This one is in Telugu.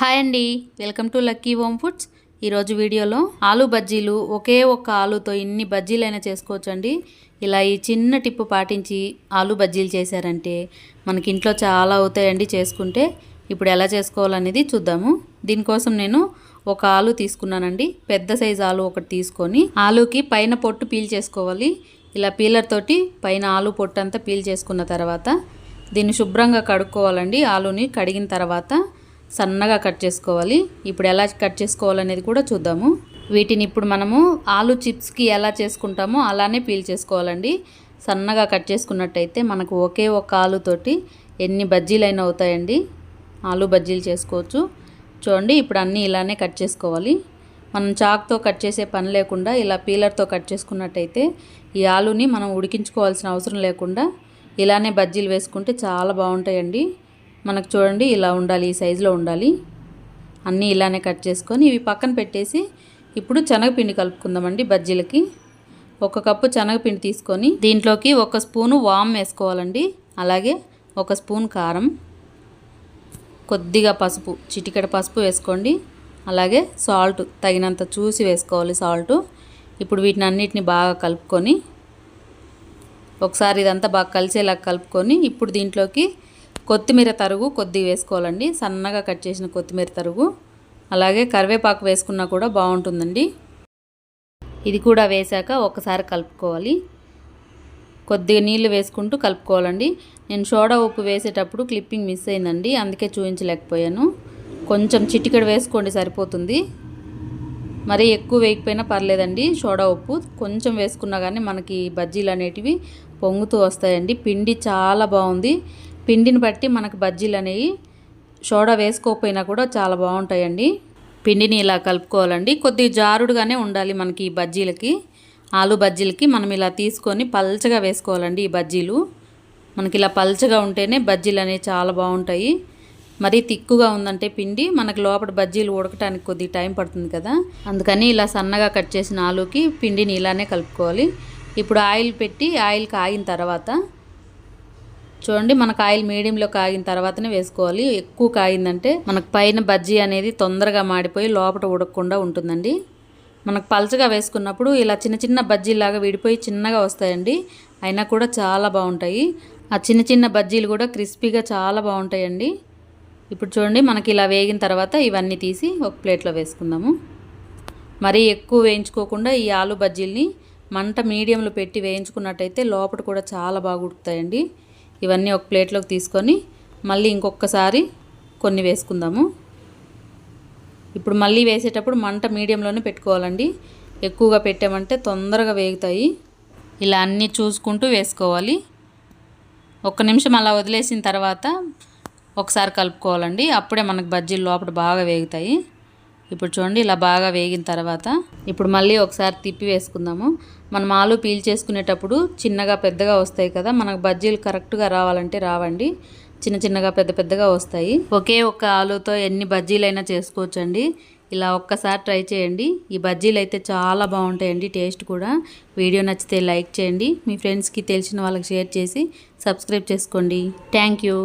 హాయ్ అండి. Welcome to Lucky Home Foods. ఈరోజు వీడియోలో ఆలు బజ్జీలు ఒకే ఒక్క ఆలుతో ఇన్ని బజ్జీలైనా చేసుకోవచ్చండి. ఇలా ఈ చిన్న టిప్పు పాటించి ఆలు బజ్జీలు చేశారంటే మనకి ఇంట్లో చాలా అవుతాయండి చేసుకుంటే. ఇప్పుడు ఎలా చేసుకోవాలనేది చూద్దాము. దీనికోసం నేను ఒక ఆలు తీసుకున్నానండి. పెద్ద సైజు ఆలు ఒకటి తీసుకొని ఆలుకి పైన పొట్టు పీల్ చేసుకోవాలి. ఇలా పీలర్ తోటి పైన ఆలు పొట్టు అంతా పీల్ చేసుకున్న తర్వాత దీన్ని శుభ్రంగా కడుక్కోవాలండి. ఆలుని కడిగిన తర్వాత సన్నగా కట్ చేసుకోవాలి. ఇప్పుడు ఎలా కట్ చేసుకోవాలనేది కూడా చూద్దాము. వీటిని ఇప్పుడు మనము ఆలు చిప్స్కి ఎలా చేసుకుంటామో అలానే పీల్ చేసుకోవాలండి. సన్నగా కట్ చేసుకున్నట్టయితే మనకు ఒకే ఒక ఆలుతోటి ఎన్ని బజ్జీలైనా అవుతాయండి. ఆలు బజ్జీలు చేసుకోవచ్చు. చూడండి ఇప్పుడు అన్నీ ఇలానే కట్ చేసుకోవాలి. మనం చాక్తో కట్ చేసే పని లేకుండా ఇలా పీలర్తో కట్ చేసుకున్నట్టయితే ఈ ఆలుని మనం ఉడికించుకోవాల్సిన అవసరం లేకుండా ఇలానే బజ్జీలు వేసుకుంటే చాలా బాగుంటాయండి. మనకు చూడండి ఇలా ఉండాలి ఈ సైజులో ఉండాలి. అన్నీ ఇలానే కట్ చేసుకొని ఇవి పక్కన పెట్టేసి ఇప్పుడు శనగపిండి కలుపుకుందామండి బజ్జీలకి. ఒక కప్పు శనగపిండి తీసుకొని దీంట్లోకి ఒక స్పూను వామ్ వేసుకోవాలండి. అలాగే ఒక స్పూన్ కారం కొద్దిగా పసుపు చిటికెడ పసుపు వేసుకోండి. అలాగే సాల్ట్ తగినంత చూసి వేసుకోవాలి సాల్ట్ ఇప్పుడు వీటిని అన్నిటిని బాగా కలుపుకొని ఒకసారి ఇదంతా బాగా కలిసేలా కలుపుకొని ఇప్పుడు దీంట్లోకి కొత్తిమీర తరుగు కొద్దిగా వేసుకోవాలండి. సన్నగా కట్ చేసిన కొత్తిమీర తరుగు. అలాగే కరివేపాకు వేసుకున్నా కూడా బాగుంటుందండి. ఇది కూడా వేశాక ఒకసారి కలుపుకోవాలి. కొద్దిగా నీళ్ళు వేసుకుంటూ కలుపుకోవాలండి. నేను సోడా ఉప్పు వేసేటప్పుడు క్లిప్పింగ్ మిస్ అయిందండి. అందుకే చూపించలేకపోయాను కొంచెం చిటికెడు వేసుకోండి సరిపోతుంది. మరీ ఎక్కువ వేయకపోయినా పర్లేదండి. సోడా ఉప్పు కొంచెం వేసుకున్నా కానీ మనకి బజ్జీలు అనేటివి పొంగుతూ వస్తాయండి. పిండి చాలా బాగుంది. పిండిని బట్టి మనకు బజ్జీలు అనేవి సోడా వేసుకోకపోయినా కూడా చాలా బాగుంటాయండి. పిండిని ఇలా కలుపుకోవాలండి. కొద్దిగా జారుడుగానే ఉండాలి మనకి ఈ బజ్జీలకి. ఆలు బజ్జీలకి మనం ఇలా తీసుకొని పల్చగా వేసుకోవాలండి ఈ బజ్జీలు. మనకి ఇలా పల్చగా ఉంటేనే బజ్జీలు అనేవి చాలా బాగుంటాయి. మరీ తిక్కుగా ఉందంటే పిండి మనకు లోపల బజ్జీలు ఉడకటానికి కొద్దిగా టైం పడుతుంది కదా. అందుకని ఇలా సన్నగా కట్ చేసిన ఆలుకి పిండిని ఇలానే కలుపుకోవాలి. ఇప్పుడు ఆయిల్ పెట్టి ఆయిల్ కాగిన తర్వాత చూడండి మనకు ఆయిల్ మీడియంలో కాగిన తర్వాతనే వేసుకోవాలి. ఎక్కువ కాగిందంటే మనకు పైన బజ్జీ అనేది తొందరగా మాడిపోయి లోపల ఉడకకుండా ఉంటుందండి. మనకు పలచగా వేసుకున్నప్పుడు ఇలా చిన్న చిన్న బజ్జీలాగా విడిపోయి చిన్నగా వస్తాయండి. అయినా కూడా చాలా బాగుంటాయి. ఆ చిన్న చిన్న బజ్జీలు కూడా క్రిస్పీగా చాలా బాగుంటాయండి. ఇప్పుడు చూడండి మనకి ఇలా వేగిన తర్వాత ఇవన్నీ తీసి ఒక ప్లేట్లో వేసుకుందాము. మరీ ఎక్కువ వేయించుకోకుండా ఈ ఆలు బజ్జీల్ని మంట మీడియంలో పెట్టి వేయించుకున్నట్టయితే లోపల కూడా చాలా బాగా ఉడుకుతాయండి. ఇవన్నీ ఒక ప్లేట్లోకి తీసుకొని మళ్ళీ ఇంకొకసారి కొన్ని వేసుకుందాము. ఇప్పుడు మళ్ళీ వేసేటప్పుడు మంట మీడియంలోనే పెట్టుకోవాలండి. ఎక్కువగా పెట్టామంటే తొందరగా వేగుతాయి. ఇలా అన్నీ చూసుకుంటూ వేసుకోవాలి. ఒక్క నిమిషం అలా వదిలేసిన తర్వాత ఒకసారి కలుపుకోవాలండి. అప్పుడే మనకు బజ్జీలు లోపల బాగా వేగుతాయి. ఇప్పుడు చూడండి ఇలా బాగా వేగిన తర్వాత ఇప్పుడు మళ్ళీ ఒకసారి తిప్పి వేసుకుందాము. మనం ఆలు పీల్ చేసుకునేటప్పుడు చిన్నగా పెద్దగా వస్తాయి కదా మనకు బజ్జీలు కరెక్ట్గా రావాలంటే రావండి. చిన్న చిన్నగా పెద్ద పెద్దగా వస్తాయి. ఒకే ఒక్క ఆలుతో ఎన్ని బజ్జీలైనా చేసుకోవచ్చండి. ఇలా ఒక్కసారి ట్రై చేయండి. ఈ బజ్జీలు అయితే చాలా బాగుంటాయండి టేస్ట్ కూడా. వీడియో నచ్చితే లైక్ చేయండి. మీ ఫ్రెండ్స్కి తెలిసిన వాళ్ళకి షేర్ చేసి సబ్స్క్రైబ్ చేసుకోండి. Thank you.